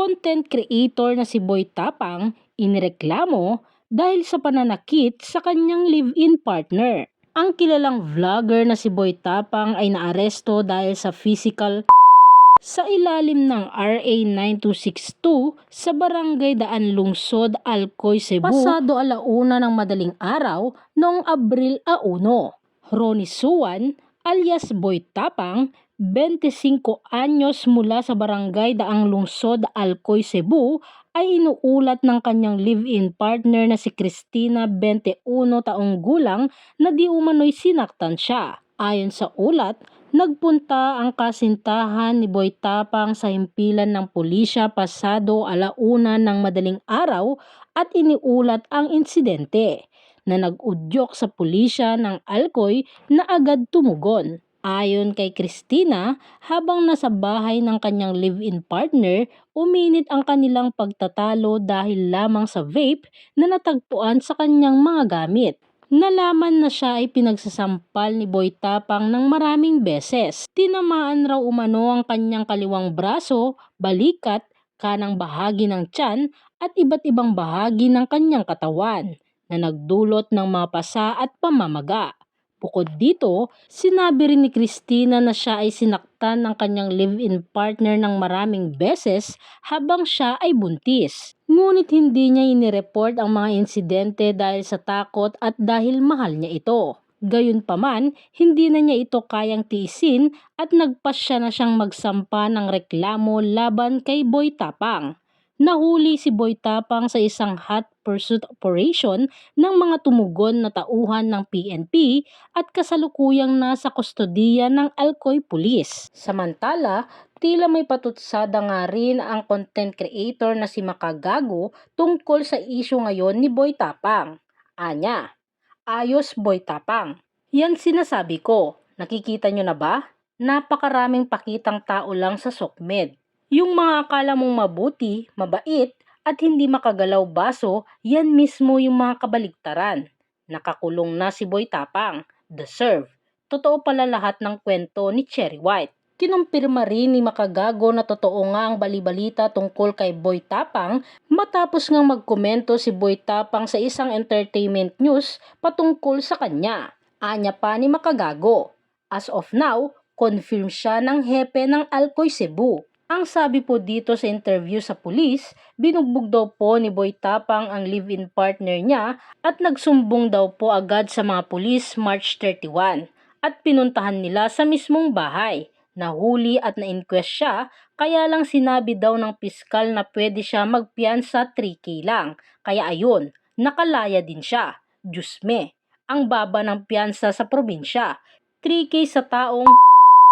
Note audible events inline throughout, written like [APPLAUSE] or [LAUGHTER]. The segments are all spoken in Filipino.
content creator na si Boy Tapang inireklamo dahil sa pananakit sa kanyang live-in partner. Ang kilalang vlogger na si Boy Tapang ay naaresto dahil sa physical [LAUGHS] sa ilalim ng RA 9262 sa Barangay Daan Lungsod, Alcoy, Cebu. Pasado alauna ng madaling araw noong Abril a 1. Ronnie Suwan alias Boy Tapang 25 anyos mula sa barangay Daang Lungsod, Alcoy, Cebu ay inuulat ng kanyang live-in partner na si Christina 21 taong gulang na di umano'y sinaktan siya. Ayon sa ulat, nagpunta ang kasintahan ni Boy Tapang sa himpilan ng pulisya pasado alauna ng madaling araw at iniulat ang insidente na nag-udyok sa pulisya ng Alcoy na agad tumugon. Ayon kay Christina, habang nasa bahay ng kanyang live-in partner, uminit ang kanilang pagtatalo dahil lamang sa vape na natagpuan sa kanyang mga gamit. Nalaman na siya ay pinagsasampal ni Boy Tapang ng maraming beses. Tinamaan raw umano ang kanyang kaliwang braso, balikat, kanang bahagi ng tiyan at iba't ibang bahagi ng kanyang katawan na nagdulot ng mga pasa at pamamaga. Bukod dito, sinabi rin ni Christina na siya ay sinaktan ng kanyang live-in partner ng maraming beses habang siya ay buntis. Ngunit hindi niya inireport ang mga insidente dahil sa takot at dahil mahal niya ito. Gayunpaman, hindi na niya ito kayang tiisin at nagpasya na siyang magsampa ng reklamo laban kay Boy Tapang. Nahuli si Boy Tapang sa isang hot pursuit operation ng mga tumugon na tauhan ng PNP at kasalukuyang nasa kustodiya ng Alcoy Police. Samantala, tila may patutsada nga rin ang content creator na si Makagago tungkol sa isyu ngayon ni Boy Tapang. Anya, ayos Boy Tapang. Yan sinasabi ko. Nakikita nyo na ba? Napakaraming pakitang tao lang sa SOCMED. Yung mga akala mong mabuti, mabait, at hindi makagalaw baso, yan mismo yung mga kabaligtaran. Nakakulong na si Boy Tapang. Deserve. Totoo pala lahat ng kwento ni Cherry White. Kinumpirma rin ni Makagago na totoo nga ang balibalita tungkol kay Boy Tapang matapos ngang magkomento si Boy Tapang sa isang entertainment news patungkol sa kanya. Anya pa ni Makagago. As of now, confirm siya ng hepe ng Alcoy Cebu. Ang sabi po dito sa interview sa pulis, binugbog daw po ni Boy Tapang ang live-in partner niya at nagsumbong daw po agad sa mga pulis March 31 at pinuntahan nila sa mismong bahay. Nahuli at na-inquest siya kaya lang sinabi daw ng piskal na pwede siya magpiyansa 3K lang. Kaya ayun, nakalaya din siya. Diyos me, ang baba ng piyansa sa probinsya. 3K sa taong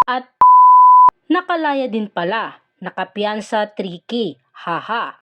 at nakalaya din pala. Nakapiyansa 3K. Haha.